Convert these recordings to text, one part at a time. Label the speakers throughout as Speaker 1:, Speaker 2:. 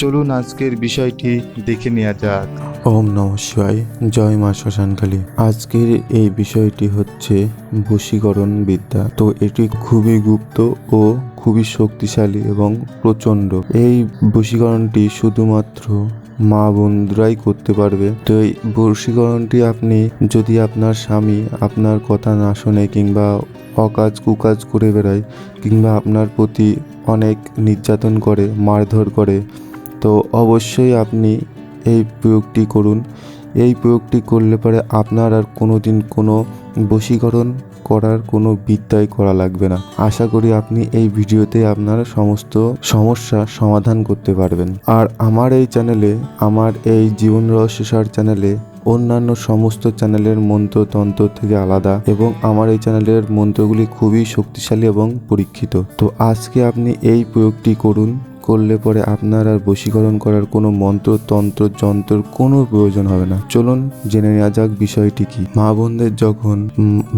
Speaker 1: চলুন আজকের বিষয়টি দেখে নেওয়া যাক।
Speaker 2: ওম নম শিবায়, জয় মা শ্মশানকালী। আজকের এই বিষয়টি হচ্ছে বশীকরণ বিদ্যা। তো এটি খুবই গুপ্ত ও খুবই শক্তিশালী এবং প্রচণ্ড। এই বশীকরণটি শুধুমাত্র মা বন্ধুরাই করতে পারবে। তো এই বশীকরণটি আপনি যদি আপনার স্বামী আপনার কথা না শোনে কিংবা অকাজ কুকাজ করে বেড়ায় কিংবা আপনার প্রতি অনেক নির্যাতন করে, মারধর করে তো অবশ্যই আপনি এই প্রয়োগটি করুন। এই প্রয়োগটি করলে পরে আপনার আর কোনো দিন কোনো বশীকরণ করার কোনো বিদ্যাই করা লাগবে না। আশা করি আপনি এই ভিডিওতে আপনার সমস্ত সমস্যা সমাধান করতে পারবেন। আর আমার এই চ্যানেলে, আমার এই জীবন রহস্য সার চ্যানেলে, অন্যান্য সমস্ত চ্যানেলের মন্ত্রতন্ত্র থেকে আলাদা এবং আমার এই চ্যানেলের মন্ত্রগুলি খুবই শক্তিশালী এবং পরীক্ষিত। তো আজকে আপনি এই প্রয়োগটি করুন। করলে পরে আপনার আর বশীকরণ করার কোনো মন্ত্র, তন্ত্র, যন্ত্রের কোনো প্রয়োজন হবে না। চলুন জেনে নেওয়া যাক বিষয়টি কি। মা বোনদের যখন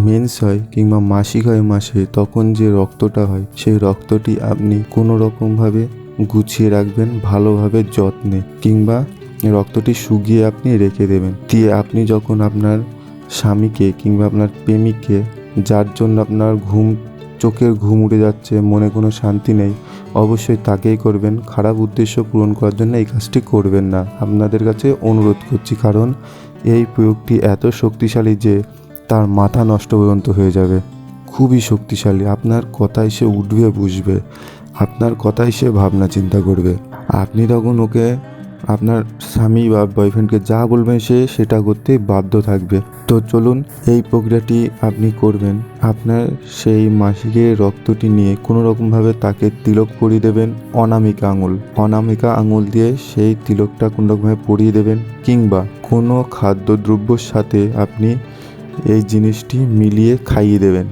Speaker 2: মেন্স হয় কিংবা মাসিক হয় মাসে, তখন যে রক্তটা হয়, সেই রক্তটি আপনি কোনো রকমভাবে গুছিয়ে রাখবেন, ভালোভাবে যত্নে কিংবা রক্তটি শুকিয়ে আপনি রেখে দেবেন। দিয়ে আপনি যখন আপনার স্বামীকে কিংবা আপনার প্রেমিককে, যার জন্য আপনার ঘুম চোখের ঘুম উড়ে যাচ্ছে, মনে কোনো শান্তি নেই। অবশ্যই তাকেই করবেন। খারাপ উদ্দেশ্য পূরণ করার জন্য এই কাজটি করবেন না। আপনাদের কাছে অনুরোধ করছি, কারণ এই প্রয়োগটি এত শক্তিশালী যে তার মাথা নষ্ট পর্যন্ত হয়ে যাবে। খুবই শক্তিশালী। আপনার কথায় সে উঠবে, বুঝবে। আপনার কথায় সে ভাবনা চিন্তা করবে। আপনি তখন ওকে আপনার স্বামী বা বয়ফ্রেন্ডকে যা বলবেন সে সেটা করতে বাধ্য থাকবে। তো চলুন এই প্রক্রিয়াটি আপনি করবেন। আপনার সেই মাসিকের রক্তটি নিয়ে কোনো রকমভাবে তাকে তিলক পরিয়ে দেবেন অনামিকা আঙুল। অনামিকা আঙুল দিয়ে সেই তিলকটা কোনো রকমভাবে পরিয়ে দেবেন কিংবা কোনো খাদ্যদ্রব্যর সাথে আপনি এই জিনিসটি মিলিয়ে খাইয়ে দেবেন।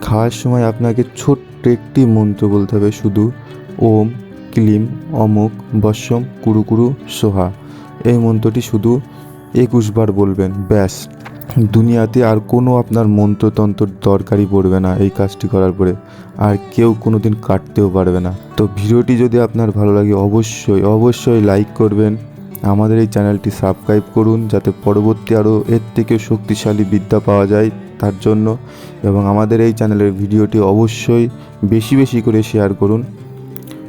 Speaker 2: খাওয়ার সময় আপনাকে ছোট্ট একটি মন্ত্র বলতে হবে শুধু, ওম ক্লিম অমুক বশ্যম কুরুকুরু, সোহা। এই মন্ত্রটি শুধু একুশ বার বলবেন, ব্যাস। দুনিয়াতে আর কোনো আপনার মন্ত্রতন্ত্র দরকারই পড়বে না এই কাজটি করার পরে। আর কেউ কোনো দিন কাটতেও পারবে না। তো ভিডিওটি যদি আপনার ভালো লাগে, অবশ্যই অবশ্যই লাইক করবেন। আমাদের এই চ্যানেলটি সাবস্ক্রাইব করুন, যাতে পরবর্তী আরও এর থেকে শক্তিশালী বিদ্যা পাওয়া যায় তার জন্য। এবং আমাদের এই চ্যানেলের ভিডিওটি অবশ্যই বেশি বেশি করে শেয়ার করুন।